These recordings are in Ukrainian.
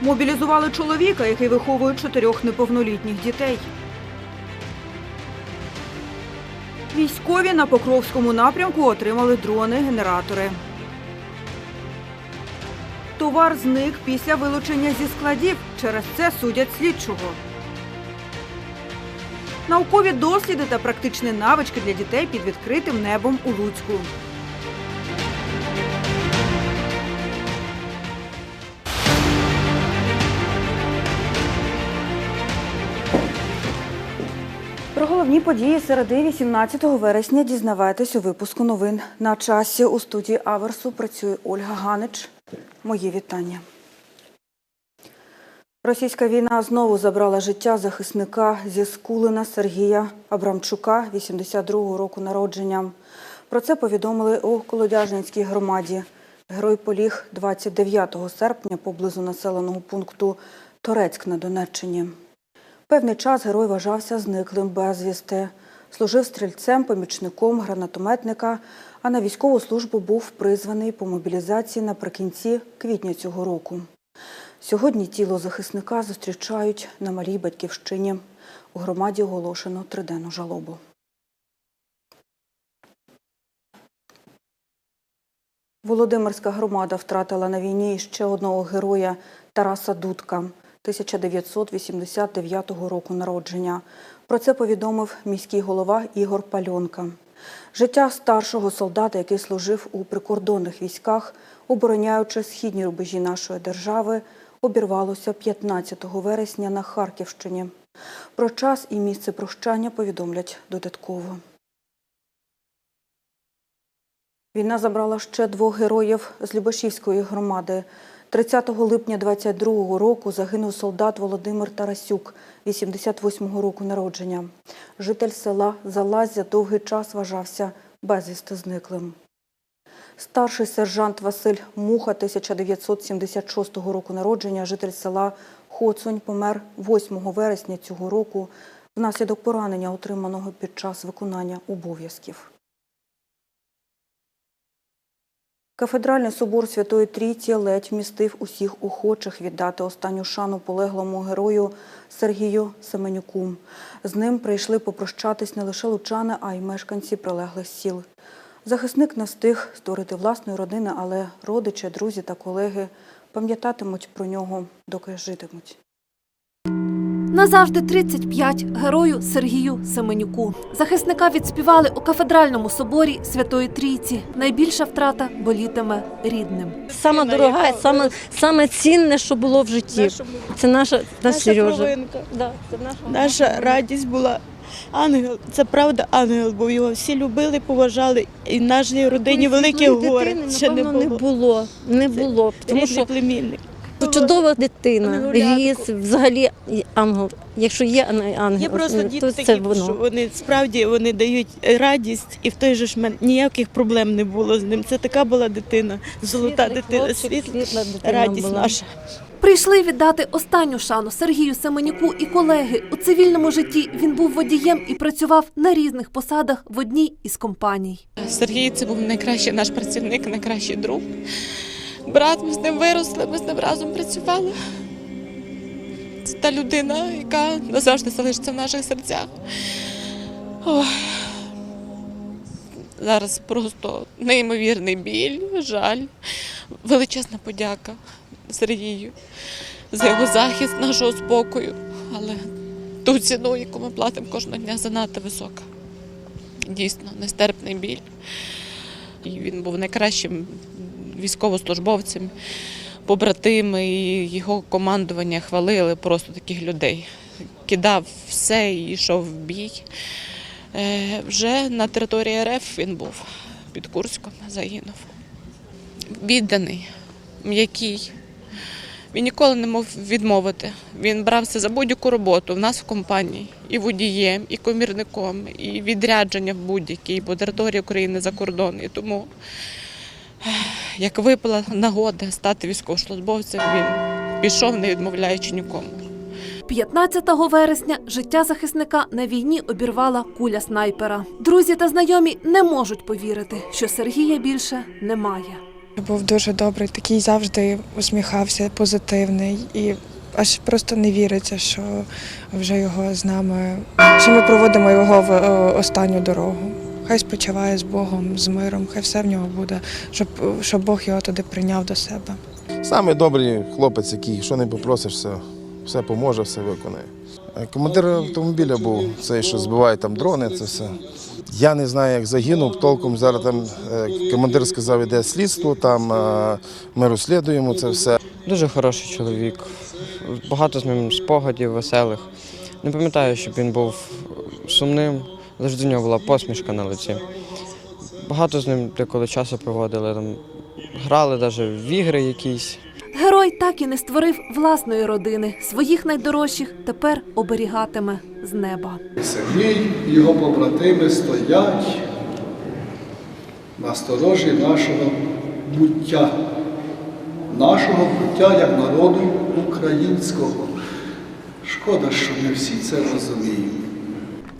Мобілізували чоловіка, який виховує чотирьох неповнолітніх дітей. Військові на Покровському напрямку отримали дрони-генератори. Товар зник після вилучення зі складів. Через це судять слідчого. Наукові досліди та практичні навички для дітей під відкритим небом у Луцьку. Головні події середи 18 вересня дізнавайтесь у випуску новин. На часі у студії Аверсу працює Ольга Ганич. Мої вітання. Російська війна знову забрала життя захисника зі Скулина Сергія Абрамчука, 82-го року народження. Про це повідомили у Колодяжницькій громаді. Герой поліг 29 серпня поблизу населеного пункту Торецьк на Донеччині. Певний час герой вважався зниклим безвісти. Служив стрільцем, помічником гранатометника, а на військову службу був призваний по мобілізації наприкінці квітня цього року. Сьогодні тіло захисника зустрічають на малій батьківщині. У громаді оголошено триденну жалобу. Володимирська громада втратила на війні ще одного героя Тараса Дудка, 1989 року народження. Про це повідомив міський голова Ігор Пальонка. Життя старшого солдата, який служив у прикордонних військах, обороняючи східні рубежі нашої держави, обірвалося 15 вересня на Харківщині. Про час і місце прощання повідомлять додатково. Війна забрала ще двох героїв з Любашівської громади. 30 липня 22-го року загинув солдат Володимир Тарасюк, 88-го року народження. Житель села Залазя довгий час вважався безвісти зниклим. Старший сержант Василь Муха, 1976 року народження, житель села Хоцунь, помер 8 вересня цього року внаслідок поранення, отриманого під час виконання обов'язків. Кафедральний собор Святої Трійці ледь вмістив усіх охочих віддати останню шану полеглому герою Сергію Семенюку. З ним прийшли попрощатись не лише лучани, а й мешканці прилеглих сіл. Захисник не встиг створити власної родини, але родичі, друзі та колеги пам'ятатимуть про нього, доки житимуть. Назавжди 35 герою Сергію Семенюку. Захисника відспівали у кафедральному соборі Святої Трійці. Найбільша втрата болітиме рідним. Саме дорога, саме, саме цінне, що було в житті. Це наша, наш Наша Сережа. Да, це наша, Наша радість була ангел. Це правда, ангел, бо його всі любили, поважали. І в нашій родині велике Рідної горе. дитини, Ще не було. не було. Не було. Тому що племінник. Чудова дитина, ріс, взагалі ангел. Якщо є ан- ангел, Є просто то діти це воно. що вони справді вони дають радість, і в той же ж мен ніяких проблем не було з ним. Це така була дитина, золота Світлий дитина, світла, світла дитина радість була. наша. Прийшли віддати останню шану Сергію Семенюку і колеги. У цивільному житті він був водієм і працював на різних посадах в одній із компаній. Сергій це був найкращий наш працівник, найкращий друг. Брат, ми з ним виросли, ми з ним разом працювали. Це та людина, яка назавжди залишиться в наших серцях. Ой. Зараз просто неймовірний біль, жаль, величезна подяка Сергію за його захист нашого спокою. Але ту ціну, яку ми платимо кожного дня, занадто висока. Дійсно, нестерпний біль. І він був найкращим військовослужбовцем. Побратими і його командування хвалили просто таких людей. Кидав все і йшов в бій. Е, Вже на території РФ він був під Курськом, загинув. Відданий, м'який. Він ніколи не мог відмовити. Він брався за будь-яку роботу в нас в компанії і водієм, і комірником, і відрядження в будь-якій по території України за кордон. І тому, як випала нагода стати військовослужбовцем, він пішов, не відмовляючи нікому. 15 вересня життя захисника на війні обірвала куля снайпера. Друзі та знайомі не можуть повірити, що Сергія більше немає. Був дуже добрий, такий завжди усміхався, позитивний і аж просто не віриться, що вже його з нами, що ми проводимо його в е, останню дорогу. Хай спочиває з Богом, з миром, хай все в нього буде, щоб, щоб Бог його туди прийняв до себе. Самий добрий хлопець, який що не попросиш, все, все поможе, все виконає. Е, Командир автомобіля був цей, що збиває там дрони, це все. Я не знаю, як загинув. Толком зараз там е, командир сказав, іде слідство, там е, ми розслідуємо це все. Дуже хороший чоловік. Багато з ним спогадів веселих. Не пам'ятаю, щоб він був сумним. Завжди в нього була посмішка на лиці. Багато з ним деколи часу проводили. Там, грали навіть в ігри якісь. Герой так і не створив власної родини. Своїх найдорожчих тепер оберігатиме з неба. Сергій і його побратими стоять на сторожі нашого буття, нашого буття як народу українського. Шкода, що не всі це розуміють.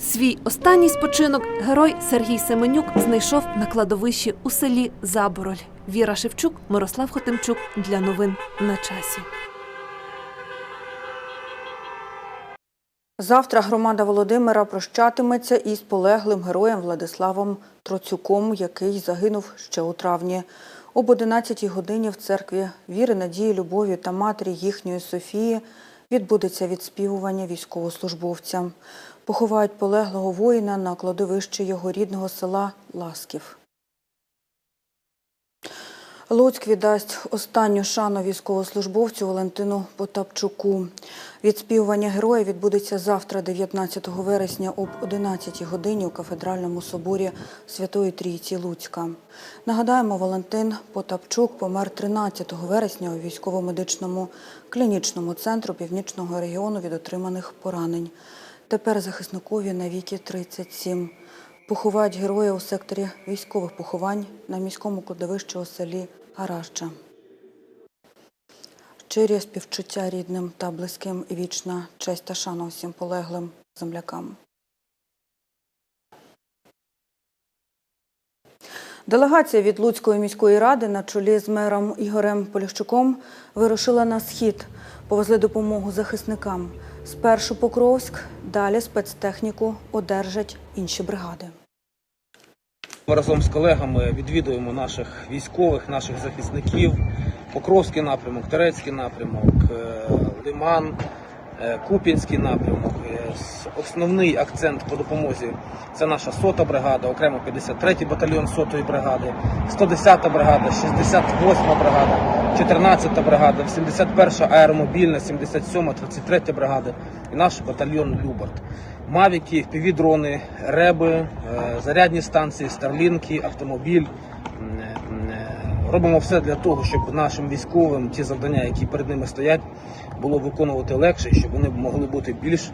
Свій останній спочинок герой Сергій Семенюк знайшов на кладовищі у селі Забороль. Віра Шевчук, Мирослав Хотимчук для новин на часі. Завтра громада Володимира прощатиметься із полеглим героєм Владиславом Троцюком, який загинув ще у травні. Об 11 годині в церкві віри, надії, любові та матері їхньої Софії відбудеться відспівування військовослужбовця. Поховають полеглого воїна на кладовищі його рідного села Ласків. Луцьк віддасть останню шану військовослужбовцю Валентину Потапчуку. Відспівування героя відбудеться завтра, 19 вересня, об 11 годині у кафедральному соборі Святої Трійці Луцька. Нагадаємо, Валентин Потапчук помер 13 вересня у військово-медичному клінічному центру північного регіону від отриманих поранень. Тепер захисникові на віки 37. Поховають героя у секторі військових поховань на міському кладовищі у селі Гараща. Щирі співчуття рідним та близьким і вічна честь та шана усім полеглим землякам. Делегація від Луцької міської ради на чолі з мером Ігорем Поліщуком вирушила на схід. Повезли допомогу захисникам. Спершу Покровськ, далі спецтехніку одержать інші бригади. Ми разом з колегами відвідуємо наших військових, наших захисників. Покровський напрямок, Терецький напрямок, е, Лиман, Куп'янський напрямок. Е, Основний акцент по допомозі це наша сота бригада, окремо 53-й батальйон сотої бригади, 110-та бригада, 68-та бригада, 14-та бригада, 71-та аеромобільна, 77-та, 33-та бригада і наш батальйон Любарт. Мавіки, півдрони, реби, е, зарядні станції, старлінки, автомобіль. Робимо все для того, щоб нашим військовим ті завдання, які перед ними стоять, було виконувати легше, щоб вони могли бути більш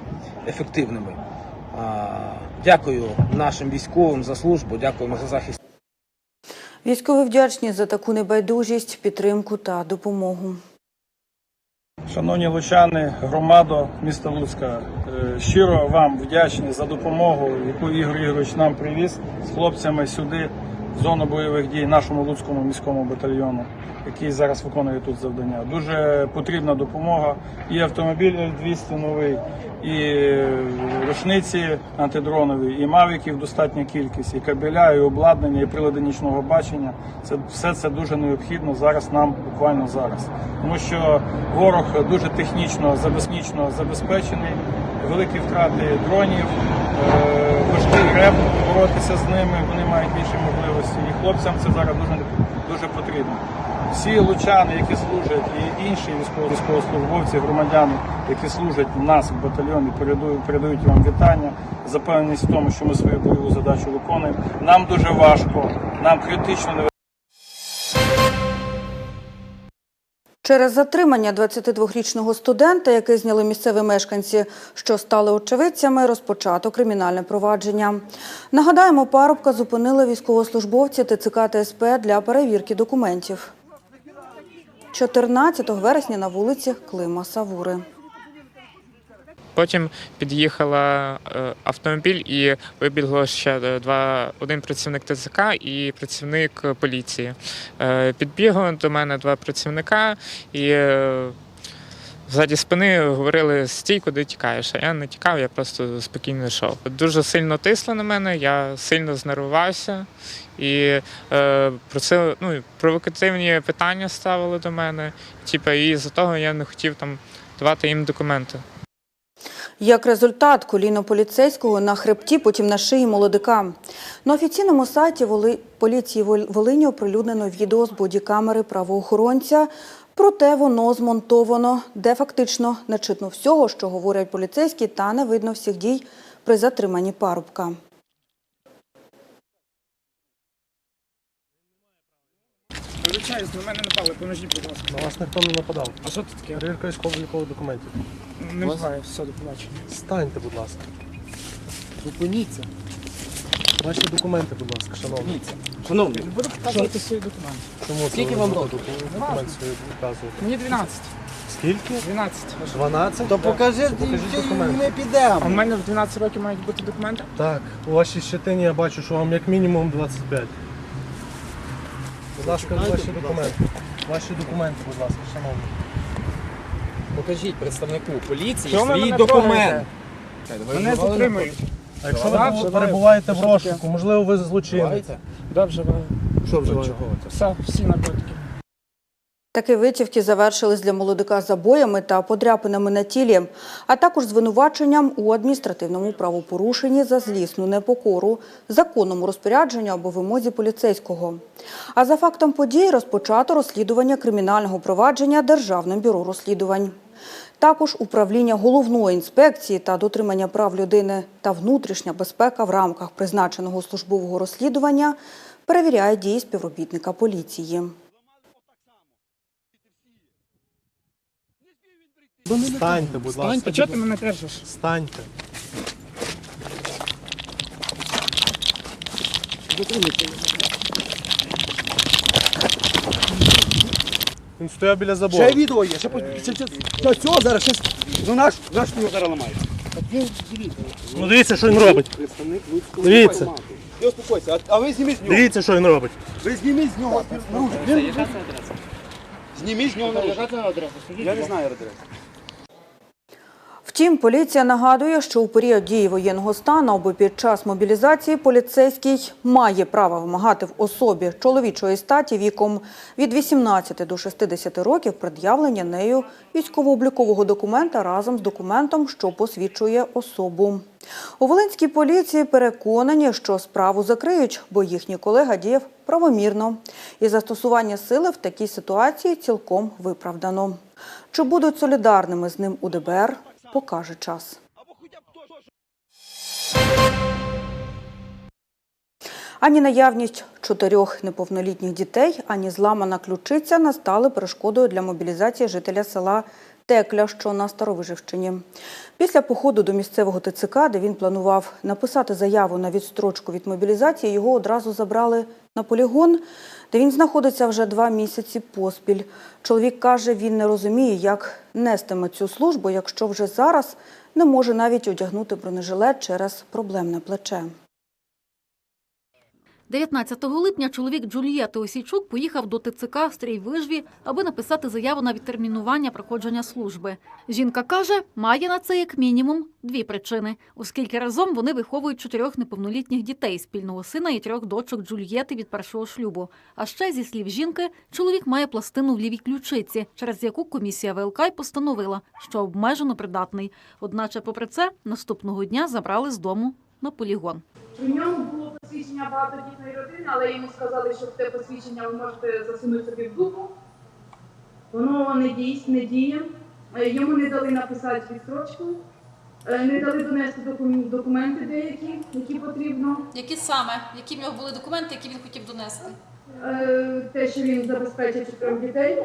ефективними. Дякую нашим військовим за службу, дякуємо за захист. Військові вдячні за таку небайдужість, підтримку та допомогу. Шановні лучани, громадо міста Луцька, е, щиро вам вдячні за допомогу, яку Ігор Ігорович нам привіз з хлопцями сюди, зону бойових дій, нашому Луцькому міському батальйону, який зараз виконує тут завдання. Дуже потрібна допомога. І автомобіль Л-200 новий, і рушниці антидронові, і мавіків достатня кількість, і кабеля, і обладнання, і прилади нічного бачення. Це все це дуже необхідно зараз нам, буквально зараз. Тому що ворог дуже технічно, забезпечений, великі втрати дронів, е, важкий реп боротися з ними. Вони мають більше можливості. І хлопцям це зараз дуже дуже потрібно. Всі лучани, які служать, і інші військово- військовослужбовці, громадяни, які служать в нас в батальйоні, передають вам вітання, запевненість в тому, що ми свою бойову задачу виконуємо. Нам дуже важко, нам критично не Через затримання 22-річного студента, яке зняли місцеві мешканці, що стали очевидцями, розпочато кримінальне провадження. Нагадаємо, парубка зупинили військовослужбовці ТЦК ТСП СП для перевірки документів. 14 вересня на вулиці Клима Савури. Потім під'їхала е, автомобіль і вибігло ще е, два один працівник ТЦК і працівник поліції. Е, Підбігли до мене два працівника і. Ззаді спини говорили стій, куди тікаєш. А я не тікав, я просто спокійно йшов. Дуже сильно тисли на мене, я сильно знервувався і е, просили, ну, провокативні питання ставили до мене. Типа, і з-за того я не хотів там давати їм документи. Як результат, коліно поліцейського на хребті, потім на шиї молодика. На офіційному сайті поліції Вол- Волині оприлюднено відео з бодікамери правоохоронця, проте воно змонтовано, де фактично не чутно всього, що говорять поліцейські, та не видно всіх дій при затриманні парубка. Звичайно, на мене напали, поможіть, будь ласка. На вас ніхто не нападав. А що це таке? Перевірка військово-облікових документів. Не знаю, все, до побачення. Станьте, будь ласка. Зупиніться. Ваші документи, будь ласка, шановні. Шановний, буду показувати свої документи. Чому це Скільки ви вам не років? Документи свої показуєте. Мені 12. Скільки? 12. 12? То покажи, покажіть документи. А в мене в 12 років мають бути документи? Так, у вашій щетині я бачу, що вам як мінімум 25. Будь ласка, ваші документи. Ваші документи, будь ласка, шановні. Покажіть представнику поліції Що ви свій мене документ. Мене затримують. А якщо ви вживаю. перебуваєте в розшуку, можливо, ви злочинець. Да, вживаю. Що вживаєте? Все, всі наркотики. Такі витівки завершились для молодика забоями та подряпинами на тілі, а також звинуваченням у адміністративному правопорушенні за злісну непокору, законному розпорядженню або вимозі поліцейського. А за фактом подій розпочато розслідування кримінального провадження Державним бюро розслідувань. Також управління головної інспекції та дотримання прав людини та внутрішня безпека в рамках призначеного службового розслідування перевіряє дії співробітника поліції. Станьте, будь ласка. А чого ти мене держиш? Станьте. Він стояв біля забору. Ще відео є, ще, ще цього зараз ще ну наш, наш його зараз ламають. Ну дивіться, що він робить. Дивіться. Ти успокойся, а, а ви зніміть з нього. Дивіться, що він робить. Ви зніміть з нього. Він, зніміть з нього. Я не знаю адресу. Втім, поліція нагадує, що у період дії воєнного стану або під час мобілізації поліцейський має право вимагати в особі чоловічої статі віком від 18 до 60 років пред'явлення нею військово-облікового документа разом з документом, що посвідчує особу. У Волинській поліції переконані, що справу закриють, бо їхній колега діяв правомірно. І застосування сили в такій ситуації цілком виправдано. Чи будуть солідарними з ним у ДБР, покаже час. Ані наявність чотирьох неповнолітніх дітей, ані зламана ключиця не стали перешкодою для мобілізації жителя села Текля, що на Старовижівщині. Після походу до місцевого ТЦК, де він планував написати заяву на відстрочку від мобілізації, його одразу забрали на полігон, де він знаходиться вже два місяці поспіль. Чоловік каже, він не розуміє, як нестиме цю службу, якщо вже зараз не може навіть одягнути бронежилет через проблемне плече. 19 липня чоловік Джулієти Осійчук поїхав до ТЦК в Стрійвижві, аби написати заяву на відтермінування проходження служби. Жінка каже, має на це як мінімум дві причини, оскільки разом вони виховують чотирьох неповнолітніх дітей, спільного сина і трьох дочок Джулієти від першого шлюбу. А ще, зі слів жінки, чоловік має пластину в лівій ключиці, через яку комісія ВЛК й постановила, що обмежено придатний. Одначе, попри це, наступного дня забрали з дому на полігон. У ньому було посвідчення багатодітної родини, але йому сказали, що те посвідчення ви можете засунути собі в дупу. Воно не діє, не діє. Е, Йому не дали написати відстрочку, е, не дали донести документи деякі, які потрібно. Які саме? Які в нього були документи, які він хотів донести? Е, Те, що він забезпечив чотирьох дітей,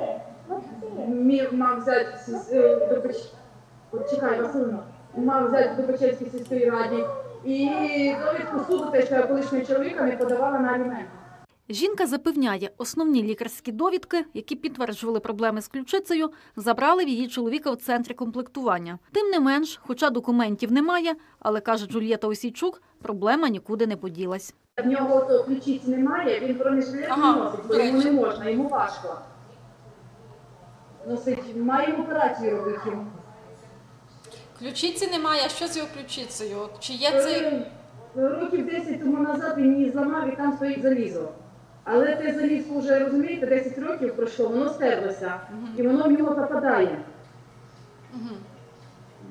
мі- мав взяти до чекай, Василина, мав взяти до Печерської сільської раді. І довідку суду, те, що я колишнього чоловіка не подавала на аліменти. Жінка запевняє, основні лікарські довідки, які підтверджували проблеми з ключицею, забрали в її чоловіка в центрі комплектування. Тим не менш, хоча документів немає, але каже Джульєта Осійчук, проблема нікуди не поділась. В нього то ключиць немає, він бронежилет Ага, не носить, бо йому не можна, йому важко. Носить, маємо операцію робити. Ключиці немає, а що з його ключицею? От Чи є цей... Е, Років 10 тому назад він її зламав і там стоїть залізо. Але те залізо вже, розумієте, 10 років пройшло, воно стерлося. І воно в нього попадає.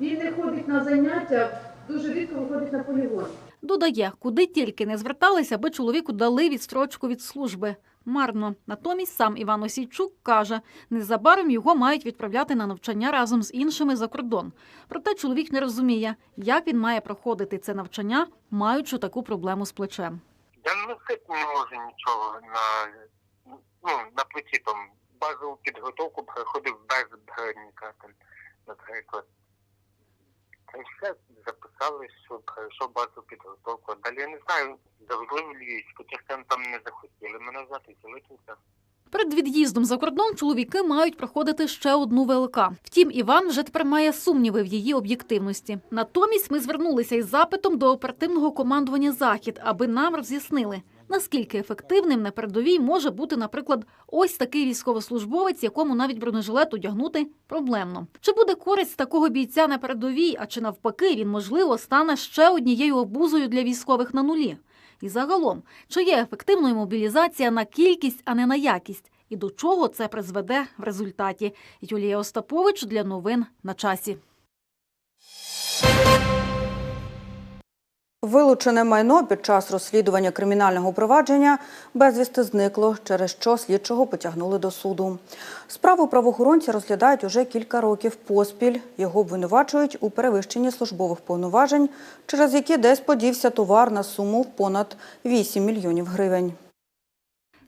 Він не ходить на заняття, дуже рідко виходить на полігон. Додає, куди тільки не зверталися, аби чоловіку дали відстрочку від служби. Марно. Натомість сам Іван Осійчук каже, незабаром його мають відправляти на навчання разом з іншими за кордон. Проте чоловік не розуміє, як він має проходити це навчання, маючи таку проблему з плечем. Я носити не можу нічого на, ну, на плиті там. Базову підготовку проходив без броніка, наприклад. Все записали, що пройшов базову підготовку. Далі я не знаю, завжди в Львівську, ті там не захотіли мене взяти, залишився. Перед від'їздом за кордон чоловіки мають проходити ще одну ВЛК. Втім, Іван вже тепер має сумніви в її об'єктивності. Натомість ми звернулися із запитом до оперативного командування Захід, аби нам роз'яснили, наскільки ефективним на передовій може бути, наприклад, ось такий військовослужбовець, якому навіть бронежилет одягнути проблемно. Чи буде користь такого бійця на передовій, а чи навпаки він можливо стане ще однією обузою для військових на нулі? І загалом, чи є ефективною мобілізація на кількість, а не на якість? І до чого це призведе в результаті? Юлія Остапович для новин на часі. Вилучене майно під час розслідування кримінального провадження безвісти зникло, через що слідчого потягнули до суду. Справу правоохоронці розглядають уже кілька років поспіль. Його обвинувачують у перевищенні службових повноважень, через які десь подівся товар на суму понад 8 мільйонів гривень.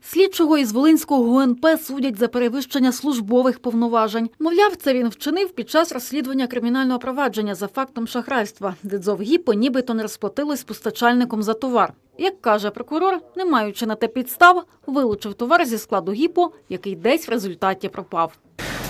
Слідчого із Волинського ГУНП судять за перевищення службових повноважень. Мовляв, це він вчинив під час розслідування кримінального провадження за фактом шахрайства, де Дзовгіпо нібито не розплатилось постачальником за товар. Як каже прокурор, не маючи на те підстав, вилучив товар зі складу гіпо, який десь в результаті пропав.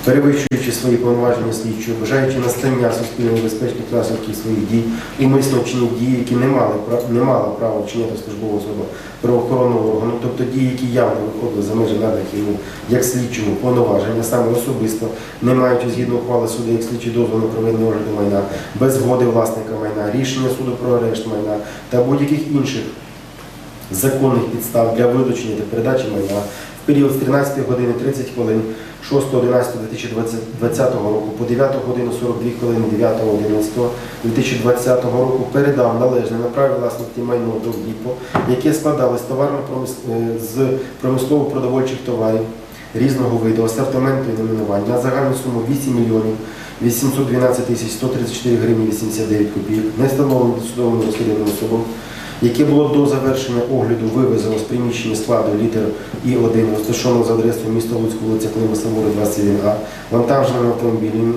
Перевищуючи свої повноваження слідчого, бажаючи настання суспільно небезпечних наслідків своїх дій, умисно вчинив дії, які не мали не мала права вчиняти службова особа правоохоронного органу, тобто дії, які явно виходили за межі наданих йому як слідчому повноваження, саме особисто, не маючи згідно ухвали суду як слідчий дозволу на проведення огляду майна, без згоди власника майна, рішення суду про арешт майна та будь-яких інших законних підстав для вилучення та передачі майна в період з 13 години 30 хвилин 6.11.2020 року по 9 годину 42 хвилини 9.11.2020 року передав належне на праві власності майно до ВІПО, яке складалось товарно з промислово-продовольчих товарів різного виду, асортименту і номінувань на загальну суму 8 мільйонів 812 тисяч 134 гривні 89 копійок, не встановленим судовим розслідуваним особам, яке було до завершення огляду вивезено з приміщення складу літер І1, розташованого за адресою міста Луцьку, вулиця Клима Самури, 21А, вантажними автомобілями,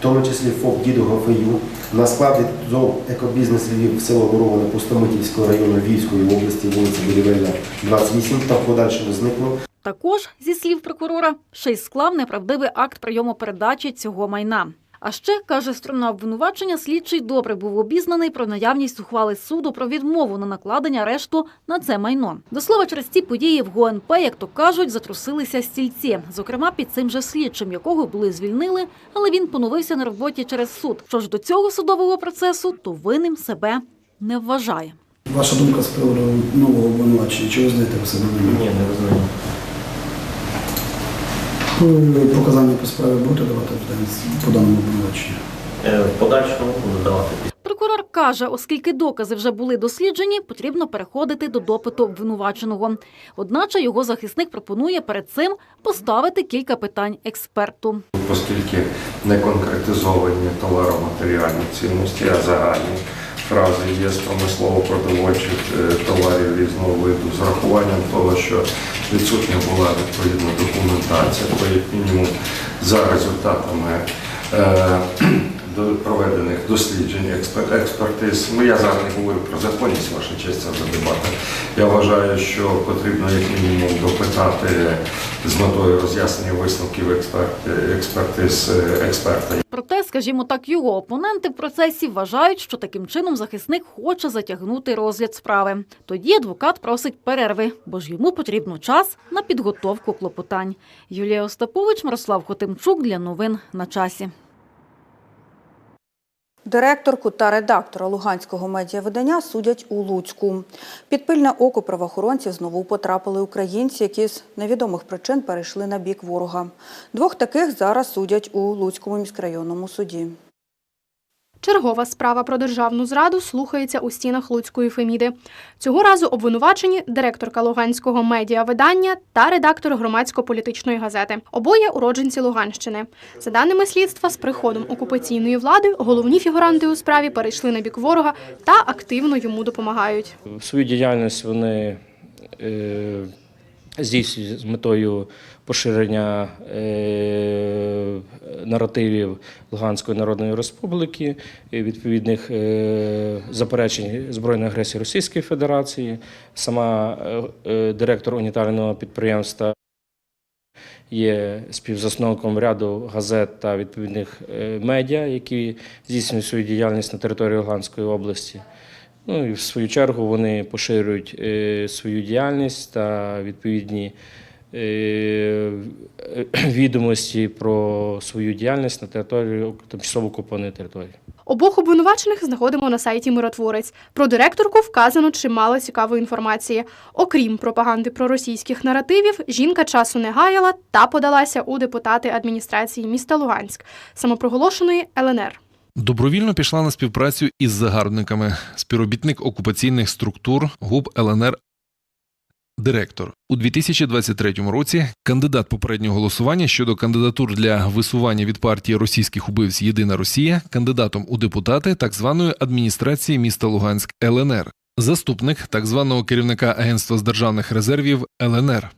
в тому числі ФОП Діду Гафею, на складі ЗОВ «Екобізнес Львів» село Вороване Пустомитівського району Львівської області, вулиця Будівельна, 28, та в подальшому зникло Також, зі слів прокурора, ще й склав неправдивий акт прийому передачі цього майна. А ще, каже сторона обвинувачення, слідчий добре був обізнаний про наявність ухвали суду про відмову на накладення арешту на це майно. До слова, через ці події в ГУНП, як то кажуть, затрусилися стільці. Зокрема, під цим же слідчим, якого були звільнили, але він поновився на роботі через суд. Що ж до цього судового процесу, то винним себе не вважає. Ваша думка з приводу нового обвинувачення, чи ви знаєте ви себе? Ні, не розумію. Ви Показання по справі будете давати в день- по даному обвинуваченню? Е, В подальшому буду давати. Прокурор каже, оскільки докази вже були досліджені, потрібно переходити до допиту обвинуваченого. Одначе його захисник пропонує перед цим поставити кілька питань експерту. оскільки не конкретизовані товароматеріальні цінності, а загальні фрази є з промислово-продовольчих е, товарів різного виду, з рахуванням того, що відсутня була відповідна документація, то як мінімум за результатами е, проведених досліджень, експер- експертиз. Ну, я зараз не говорю про законність, ваша честь, це вже дебати. Я вважаю, що потрібно як мінімум допитати з метою роз'яснення висновків експерт- експертиз е, експерта. Проте, скажімо так, його опоненти в процесі вважають, що таким чином захисник хоче затягнути розгляд справи. Тоді адвокат просить перерви, бо ж йому потрібно час на підготовку клопотань. Юлія Остапович, Мирослав Хотимчук для новин на часі. Директорку та редактора Луганського медіавидання судять у Луцьку. Під пильне око правоохоронців знову потрапили українці, які з невідомих причин перейшли на бік ворога. Двох таких зараз судять у Луцькому міськрайонному суді. Чергова справа про державну зраду слухається у стінах Луцької Феміди. Цього разу обвинувачені директорка Луганського медіавидання та редактор громадсько-політичної газети. Обоє уродженці Луганщини. За даними слідства, з приходом окупаційної влади головні фігуранти у справі перейшли на бік ворога та активно йому допомагають. Свою діяльність вони здійснюють з метою поширення е, наративів Луганської Народної Республіки, відповідних е, заперечень збройної агресії Російської Федерації. Сама е, е, директор унітарного підприємства є співзасновником ряду газет та відповідних е, медіа, які здійснюють свою діяльність на території Луганської області. Ну і в свою чергу вони поширюють е, свою діяльність та відповідні е, відомості про свою діяльність на території тимчасово окупованої території. Обох обвинувачених знаходимо на сайті Миротворець. Про директорку вказано чимало цікавої інформації. Окрім пропаганди проросійських наративів, жінка часу не гаяла та подалася у депутати адміністрації міста Луганськ, самопроголошеної ЛНР. Добровільно пішла на співпрацю із загарбниками, співробітник окупаційних структур ГУП ЛНР. Директор у 2023 році кандидат попереднього голосування щодо кандидатур для висування від партії російських убивць Єдина Росія кандидатом у депутати так званої адміністрації міста Луганськ ЛНР, заступник так званого керівника Агентства з державних резервів ЛНР.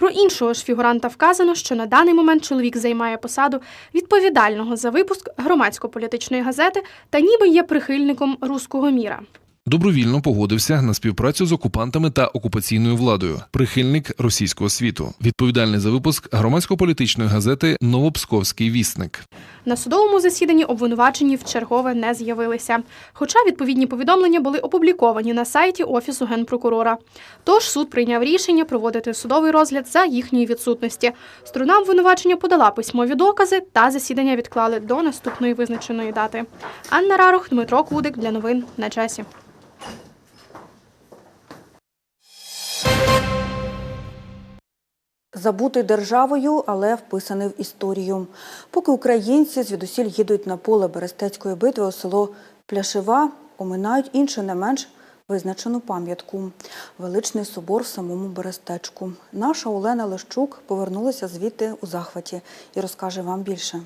Про іншого ж фігуранта вказано, що на даний момент чоловік займає посаду відповідального за випуск громадсько-політичної газети та ніби є прихильником руського міра. Добровільно погодився на співпрацю з окупантами та окупаційною владою, прихильник російського світу, відповідальний за випуск громадсько-політичної газети Новопсковський вісник. На судовому засіданні обвинувачені в чергове не з'явилися, хоча відповідні повідомлення були опубліковані на сайті Офісу генпрокурора. Тож суд прийняв рішення проводити судовий розгляд за їхньої відсутності. Сторона обвинувачення подала письмові докази та засідання відклали до наступної визначеної дати. Анна Рарух, Дмитро Кудик для новин на часі. Забутий державою, але вписаний в історію. Поки українці звідусіль їдуть на поле Берестецької битви у село Пляшева, оминають іншу не менш визначену пам'ятку – величний собор в самому Берестечку. Наша Олена Лещук повернулася звідти у захваті і розкаже вам більше.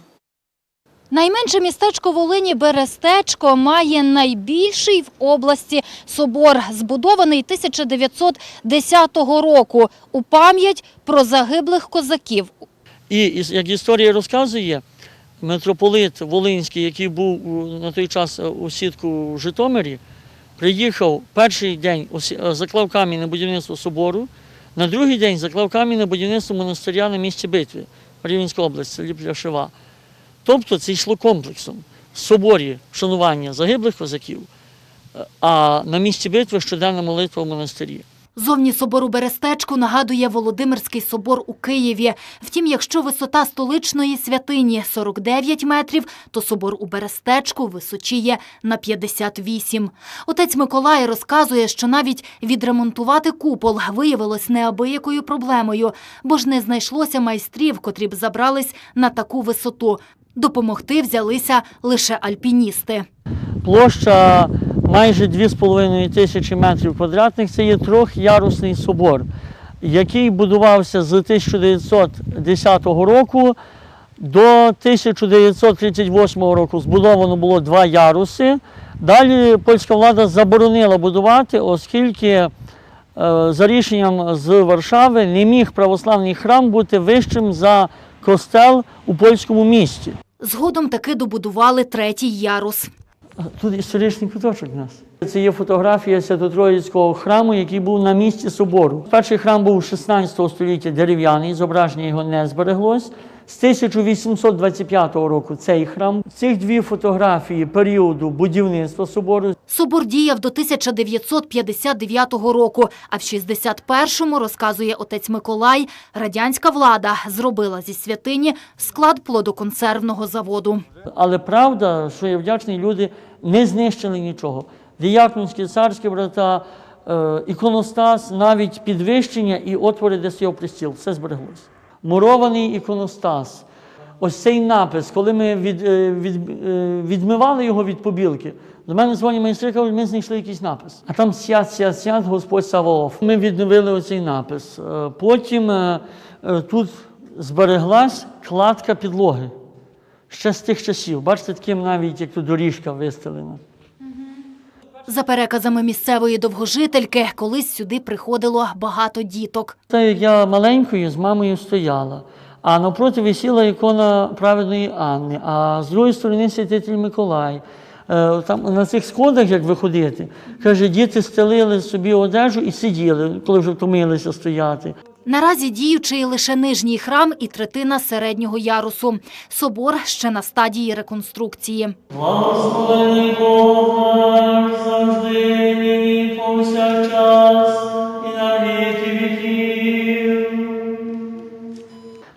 Найменше містечко Волині Берестечко має найбільший в області собор, збудований 1910 року у пам'ять про загиблих козаків. І як історія розказує, митрополит Волинський, який був на той час у сітку в Житомирі, приїхав перший день, е, заклав камінь на будівництво собору, на другий день заклав камінь на будівництво монастиря на місці битви Рівненська область, селі Пляшева. Тобто це йшло комплексом. В соборі вшанування загиблих козаків, а на місці битви щоденна молитва в монастирі. Зовні собору Берестечку нагадує Володимирський собор у Києві. Втім, якщо висота столичної святині 49 метрів, то собор у Берестечку височіє на 58. Отець Миколай розказує, що навіть відремонтувати купол виявилось неабиякою проблемою, бо ж не знайшлося майстрів, котрі б забрались на таку висоту. Допомогти взялися лише альпіністи. Площа майже 2,5 тисячі метрів квадратних. Це є трьохярусний собор, який будувався з 1910 року до 1938 року. Збудовано було два яруси. Далі польська влада заборонила будувати, оскільки е, за рішенням з Варшави не міг православний храм бути вищим за костел у польському місті. Згодом таки добудували третій ярус. Тут історичний куточок у нас. Це є фотографія Свято-Троїцького храму, який був на місці собору. Перший храм був 16 століття дерев'яний, зображення його не збереглось. З 1825 року цей храм. Цих дві фотографії періоду будівництва собору Собор діяв до 1959 року, а в 61-му, розказує отець Миколай, радянська влада зробила зі святині склад плодоконсервного заводу. Але правда, що я вдячний, люди не знищили нічого. Діяконські, царські брата, е, іконостас, навіть підвищення і отвори, де стояв пристіл, все збереглося. Мурований іконостас. Ось цей напис, коли ми від, е, від, е, відмивали його від побілки, до мене дзвонять майстри, кажуть, ми знайшли якийсь напис. А там свят, свят, свят, Господь Саваоф. Ми відновили оцей напис. Е, Потім тут збереглась кладка підлоги ще з тих часів. Бачите, таким навіть як тут доріжка вистелена. За переказами місцевої довгожительки, колись сюди приходило багато діток. Та як я маленькою з мамою стояла, а навпроти висіла ікона праведної Анни, а з другої сторони святитель Миколай. Е, Там на цих сходах, як виходити, каже, діти стелили собі одежу і сиділи, коли вже втомилися стояти. Наразі діючий лише нижній храм і третина середнього ярусу. Собор ще на стадії реконструкції. Благословений Бог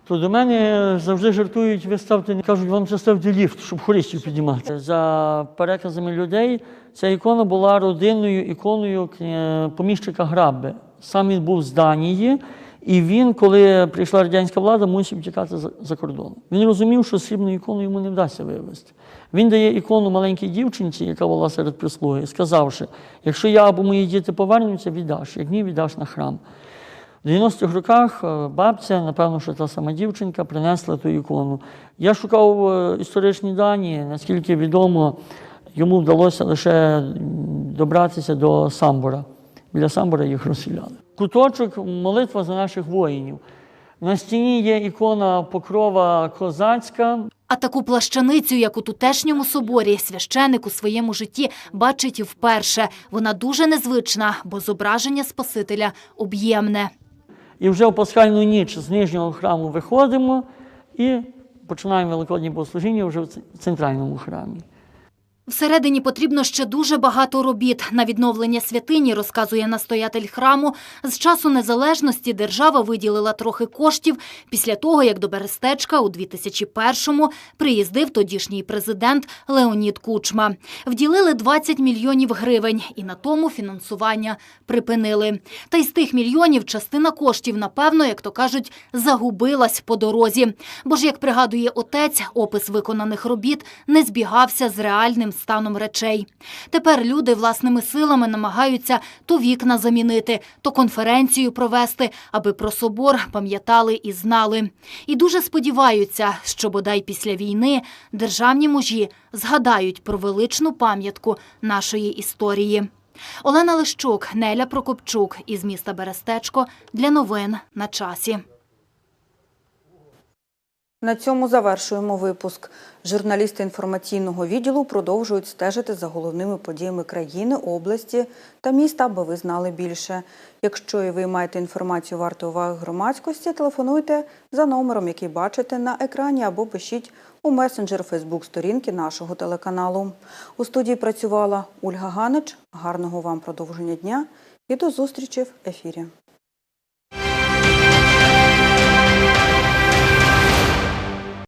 То до мене завжди жартують, ви ставте, кажуть, вам це ставте ліфт, щоб хористів піднімати. За переказами людей, ця ікона була родинною іконою е, поміщика Грабби. Сам він був з Данії, і він, коли прийшла радянська влада, мусив тікати за, кордон. Він розумів, що срібну ікону йому не вдасться вивезти. Він дає ікону маленькій дівчинці, яка була серед прислуги, сказавши, якщо я або мої діти повернуться, віддаш, як ні, віддаш на храм. В 90-х роках е, бабця, напевно, що та сама дівчинка, принесла ту ікону. Я шукав е, історичні дані, наскільки відомо, йому вдалося лише добратися до Самбора. Біля Самбора їх розстріляли. Куточок молитва за наших воїнів. На стіні є ікона покрова козацька. А таку плащаницю, як у тутешньому соборі, священик у своєму житті бачить вперше. Вона дуже незвична, бо зображення Спасителя об'ємне. І вже в пасхальну ніч з нижнього храму виходимо і починаємо великодні богослужіння вже в центральному храмі. Всередині потрібно ще дуже багато робіт. На відновлення святині, розказує настоятель храму, з часу незалежності держава виділила трохи коштів після того, як до Берестечка у 2001-му приїздив тодішній президент Леонід Кучма. Вділили 20 мільйонів гривень і на тому фінансування припинили. Та й з тих мільйонів частина коштів, напевно, як то кажуть, загубилась по дорозі. Бо ж, як пригадує отець, опис виконаних робіт не збігався з реальним станом речей. Тепер люди власними силами намагаються то вікна замінити, то конференцію провести, аби про собор пам'ятали і знали. І дуже сподіваються, що бодай після війни державні мужі згадають про величну пам'ятку нашої історії. Олена Лищук, Неля Прокопчук із міста Берестечко для новин на часі. На цьому завершуємо випуск. Журналісти інформаційного відділу продовжують стежити за головними подіями країни, області та міста, аби ви знали більше. Якщо і ви маєте інформацію варту уваги громадськості, телефонуйте за номером, який бачите на екрані, або пишіть у месенджер Фейсбук сторінки нашого телеканалу. У студії працювала Ольга Ганич. Гарного вам продовження дня і до зустрічі в ефірі.